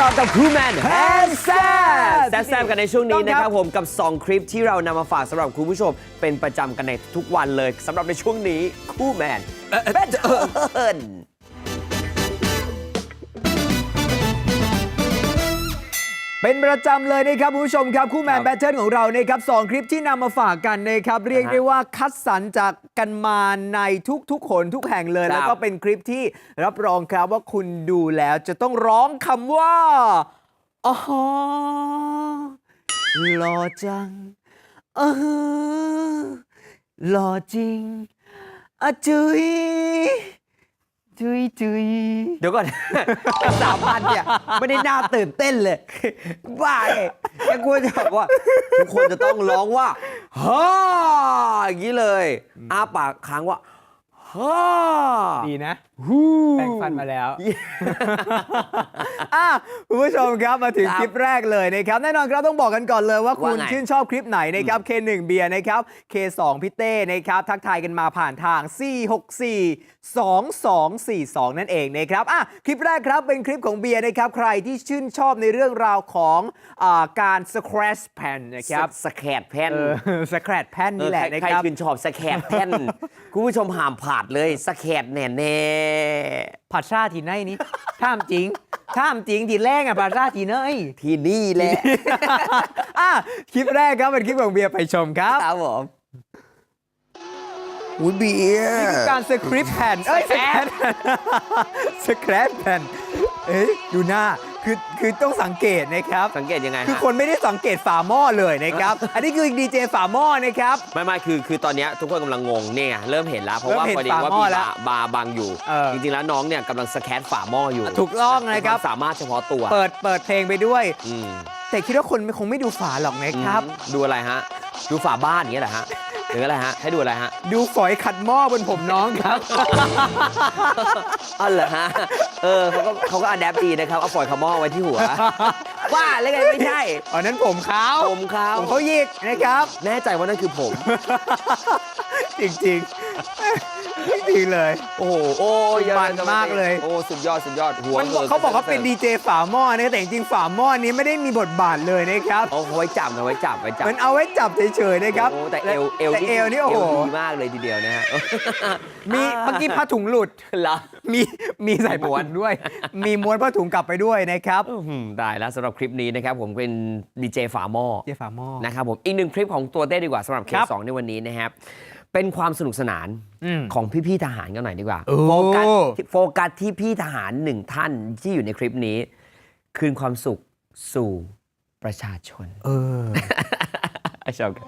ต่อกับครูแมนแฮนแซม Hand แซมกันในช่วงนี้ต้องครับนะครับผมกับ 2 คลิปที่เรานำมาฝากสำหรับคุณผู้ชม เป็นประจำกันในทุกวันเลยสำหรับในช่วงนี้คู่แมนแบทเทิล เป็นประจำเลยนะครับคุณผู้ชมครับ คู่แมนแบทเทิลของเรานะครับสองคลิปที่นำมาฝากกันนะครับ เรียกได้ว่าคัดสรรจากกันมาในทุกๆคนทุกแห่งเลย แล้วก็เป็นคลิปที่รับรองครับว่าคุณดูแล้วจะต้องร้องคำว่าอ๋อหล่อจังเออหล่อจริงอะจุย จุยจุยเดี๋ยวก่อน สามพันเนี่ยไม่ได้น่าตื่นเต้นเลย บ้าเลยแค่ควรจะบอกว่า ทุกคนจะต้องร้องว่าฮ่าอย่างนี้เลยอ้าปากค้างว่าฮ่า ดีนะ ฮู้ แปรงฟันมาแล้ว อะคุณผู้ชมครับมาถึงครับคลิปแรกเลยนะครับแน่นอนครับต้องบอกกันก่อนเลยว่าคุณว่าไงชื่นชอบคลิปไหนนะครับ K1 เบียร์นะครับ K2 พี่เต้นะครับทักทายกันมาผ่านทาง 464 2242 นั่นเองนะครับอะคลิปแรกครับเป็นคลิปของเบียร์นะครับใครที่ชื่นชอบในเรื่องราวของอาการ scratch pen นะครับสแครดแพนเออ scratch pen นี่แหละเออนะใครครับชื่นชอบสแครดแพนคุณผู้ชมห้ามผาดเลยสแครดแน่แน่ผัดชาทีไหนนี่ท่ามจริงท่ามจริงทีแรกอะผัดชาทีไหนๆที่นี่แหละอะคลิปแรกครับเป็นคลิปของเบียร์ไปชมครับครับผมอุ้ยเบียร์การสคริปต์แผ่นเอ้ยสแครปสแครปแผ่นเอ้ยดูหน้า คือคือต้องสังเกตนะครับ สังเกตยังไงคือฮะคนไม่ได้สังเกตฝาหม้อเลยนะครับ อันนี้คือดีเจฝาหม้อนะครับ ไม่ไม่คือคือตอนเนี้ยทุกคนกำลังงงเนี่ยเริ่มเห็นแล้วเพราะเริ่ว่ามเห็นพอดีว่าฝาหม้มีอแล้วบาร์บาร์บังอยู่ เออจริงๆแล้วน้องเนี่ยกำลังสแคนฝาหม้ออยู่ถูกต้องนะครับเป็วามสามารถเฉพาะตัวเปิดเปิดเพลงไปด้วย อืมแต่คิดว่าคนคงไม่ดูฝาหรอกนะครับ อืมดูอะไรฮะ ดูฝาบ้านอย่างเงี้ยเหรอฮะ หรืออะไรฮะ ให้ดูอะไรฮะ ดูฝอยขัดหม้อบนผมน้องครับ อ๋อเหรอฮะ เออเขาก็เขาก็อัดแอปดีนะครับ เอาฝอยขาวหม้อไว้ที่หัว ว่าแล้วไงไม่ใช่ อ๋อนั้นผมเขาผมเขา ผมเขาหยิกนะครับ แน่ใจว่านั่นคือผม จริงๆจริงๆเลย โอ้โหโอ้ยมันมากเลย โอ้สุดยอดสุดยอดหัวมันบอกเขาบอกว่าเป็นดีเจฝาหม้อนะแต่จริงๆฝาหม้อนี้ไม่ได้มีบทบาทเลยนะครับเอาไว้จับนะไว้จับไว้จับมันเอาไว้จับเฉยๆนะครับโอ้แต่เอวเอวแต่เอวนี่โอ้โหเอวดีมากเลยทีเดียวนะฮะมีเมื่อกี้ผ้าถุงหลุดเหรอ มีมีใส่ผ้าม้วนถุงด้วย มีม้วนผ้าถุงกลับไปด้วยนะครับอื้อหือได้แล้วสำหรับคลิปนี้นะครับผมเป็นดีเจฝาหม้อเจฝาหม้อนะครับผมอีกหนึ่งคลิปของตัวเต้ดีกว่าสำหรับเคครับสสองในวันนี้นะครับเป็นความสนุกสนานอืมของพี่ๆทหารกันหน่อยดีกว่าโอ้โฟกัสที่โฟกัสที่พี่ทหารหนึ่งท่านที่อยู่ในคลิปนี้ คืนความสุขสู่ประชาชน เออชอบกัน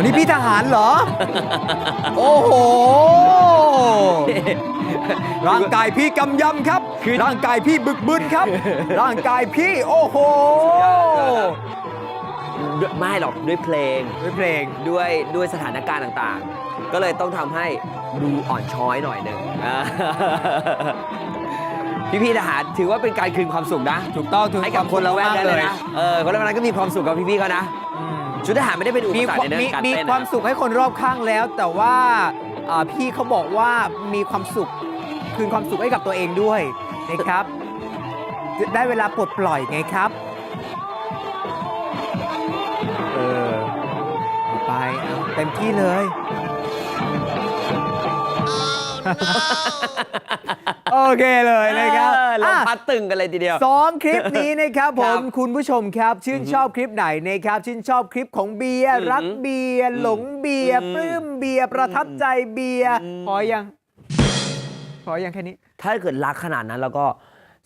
วันนี้พี่ทหารเหรอ โอ้โห ร่างกายพี่กำยำครับ ร่างกายพี่บึกบึนครับ ร่างกายพี่โอ้โห ด้วยไม่หรอกด้วยเพลงด้วยเพลงด้วยด้วยสถานการณ์ต่างๆ ก็เลยต้องทำให้ดูอ่อนช้อยหน่อยหนึ่งอ่าพี่ๆทหารถือว่าเป็นการคืนความสุขนะ ถูกต้องถูกให้กับคนละแวกมากนั้นเลยนะ เออ คนละแวกนั้นก็มีความสุขกับพี่ๆเขานะ อืม ชุดทหารไม่ได้เป็นอุปมีสรรคในเรื่องมีการมีเต้นความนะสุขให้คนรอบข้างแล้ว แต่ว่าอ่าพี่เขาบอกว่ามีความสุขคืนความสุขให้กับตัวเองด้วยนะครับ ได้เวลาปลดปล่อยไงครับเออเอาไปเอาเต็มที่เลย โอเคเลยนะครับเออลมอะ พัดตึงกันเลยทีเดียว สองคลิปนี้นะครับผครัมบคุณผู้ชมครับ ชื่นชอบคลิปไหนนะครับชื่นชอบคลิปของเบียร์อืมรักเบียร์อืมหลงเบียร์อืมปลื้มเบียร์ประทับใจเบียร์อืมพอยัง พอยังแค่นี้ ถ้าเกิดรักขนาดนั้นแล้วก็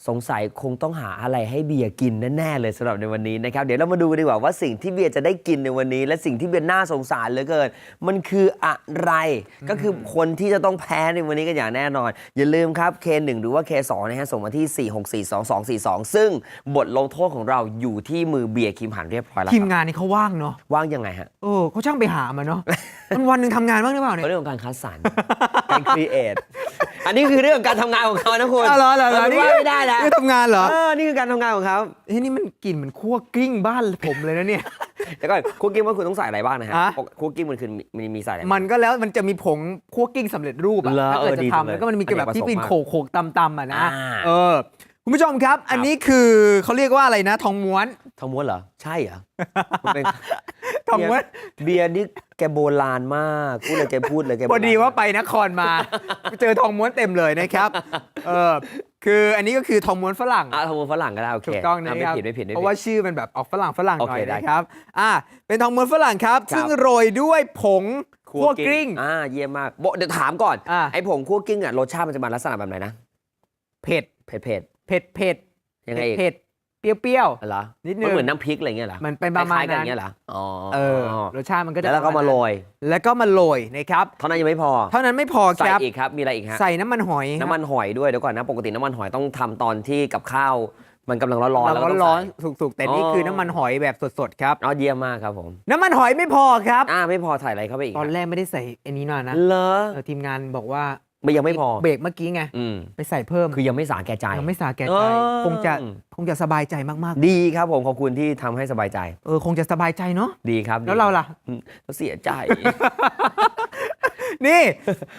สงสัยคงต้องหาอะไรให้เบียร์กินแน่ๆเลยสำหรับในวันนี้นะครับเดี๋ยวเรามาดูกันดีกว่าว่าสิ่งที่เบียร์จะได้กินในวันนี้ และสิ่งที่เบียร์น่าสงสารเหลือเกิน มันคืออะไรก็คือคนที่จะต้องแพ้ในวันนี้กันอย่างแน่นอน อย่าลืมครับ K1 หรือว่า K2 นะฮะส่งมาที่ 4642242 ซึ่งบทลงโทษของเราอยู่ที่มือเบียร์คิมหันเรียบร้อยแล้วทีมครับงานนี่เขาว่างเนาะว่างยังไงฮะเออเขาช่างไปหามาเนาะมันวันหนึ่งทำงานบ้างหรือเปล่าเนี่ยเรื่องของการคัดสรร การครีเอทอันนี้คือเรื่องการทำงานของเขานะคุณอ๋อเหรอเหรอเหรอมันนี่ว่าไม่ได้แล้วนี่ทำงานเหรอเออนี่คือการทำงานของเขาเฮ้ยนี่มันกลิ่นเหมือนคั่วกลิ้งบ้านผมเลยนะเนี่ย แต่ก่อนคุกกิ้งว่าคุณต้องใส่อะไรบ้างนะฮะฮะคุกกิ้งมันคือมีมีใส่อะไรมันก็แล้วมันจะมีผงคั่วกลิ้งสำเร็จรูปอะเหรอถ้าเกิดเออจะดีจังเลยทำแล้วก็มันมีแบบที่เป็นอันนี้โขกโขกตำตำๆอะนะอ่า เออคุณผู้ชมครับ อันนี้คือเขาเรียกว่าอะไรนะ ทองม้วน ทองม้วนเหรอ ใช่เหรอมันเป็น ทองม้วน เบียร์นี่ แกโบราณมากพูดเลยแกพูดเลยแกโบพรอณดีว่าไปนครมา เจอทองม้วนเต็มเลยนะครับเออคืออันนี้ก็คือทองม้วนฝรั่งอะทองม้วนฝรั่งก็ได้โอเคถูกต้องนะะไม่ครับผิดไม่ผิดไม่เพผิราะดว่าชื่อมันแบบออกฝรั่งฝรั่งหน่อยโอเคได้นะครับอ่าเป็นทองม้วนฝรั่งครับครับ ซึ่งโรยด้วยผงคั่วกลิ้งอ่าเยี่ยมมากบอกเดี๋ยวถามก่อนอ่าไอ้ผงคั่วกลิ้งอะรสชาติมันจะมาลักษณะแบบไหนนะเผ็ดเผ็ดเผ็ดเผ็ดเผ็ดๆยังไงอีกเผ็ด เปรี้ยวเหรอนิดนึงมันเหมือนน้ำพริกอะไรเงี้ยเหรอมันเป็นประมาณคล้ยๆกันนั้นเงี้ยเหรออ๋อๆเออรสชาติมันก็จะแล้วเราก็ประมาณโรนั้นยแล้วก็มาโรยนะครับเท่านั้นยังไม่พอ เท่านั้นไม่พอใส่ครับอีกครับมีอะไรอีกฮะใส่น้ำมันหอยน้ำมันหอยด้วยเดี๋ยวก่อนนะปกติน้ำมันหอยต้องทำตอนที่กับข้าวมันกำลังร้อนๆแล้วก็ร้อนต้องร้อนใส่ๆสุกๆแต่นี่อ๋อคือน้ำมันหอยแบบสดๆครับอ๋อเยี่ยมมากครับผม น้ำมันหอยไม่พอครับอ่าไม่พอใส่อะไรเข้าไปอีกตอนฮะแรกไม่ได้ใส่อันนี้มานะเหรอเออทีมงานบอกว่า ไม่ยังไม่พอ เบรกเมื่อกี้ไงอืมไปใส่เพิ่มคือยังไม่สาแก่ใจ ยังไม่สาแก่เอใจอคงจะคงจะสบายใจมากดีครับผมขอบคุณที่ทำให้สบายใจ ๆ เออคงจะสบายใจเนาะดีครับแล้วเราล่ะ อืมเสียใจ นี่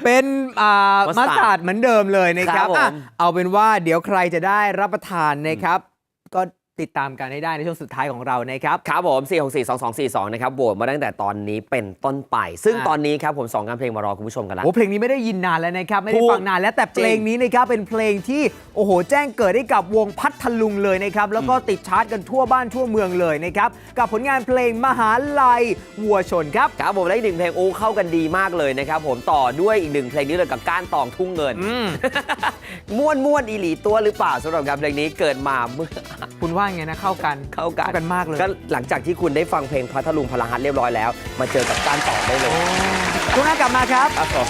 เป็นอ่ามัมัสสตาตาร์ร์ดดเหมือนเดิมเลยนะครับครับผม อะเอาเป็นว่าเดี๋ยวใครจะได้รับประทานนะครับ ก็ ติดตามกันให้ได้ในช่วงสุดท้ายของเรานะครับครับผม 4 6 4 2 2 4 2 นะครับโหวตมาตั้งแต่ตอนนี้เป็นต้นไป ซึ่งอะตอนนี้ครับผมสองการเพลงมารอคุณผู้ชมกันแล้ว โอ้เพลงนี้ไม่ได้ยินนานแล้วนะครับ ไม่ได้ถูกฟังนานแล้วแต่เพลงนี้นะครับเป็นเพลงที่โอ้โหแจ้งเกิดให้กับวงพัทลุงเลยนะครับแล้วก็ติดชาร์ตกันทั่วบ้านทั่วเมืองเลยนะครับกับผลงานเพลงมหาลัยวัวชนครับครับผมและอีกหนึ่งเพลงโอ้เข้ากันดีมากเลยนะครับผมต่อด้วยอีกหนึ่งเพลงนี้เลยกับก้านตองทุ่งเงินอืมม่วนม่วนอีหลีตัวหรือเปล่าสำหรับการเพลงนี้เกิดมาเมื่อคุณว่าไงนะเข้ากันเข้ากันกันมากเลย ก็หลังจากที่คุณได้ฟังเพลงพัทลุงพลังฮัทเรียบร้อยแล้ว มาเจอกับก้านตองได้เลยช่วงหน้ากลับมาครับครับผม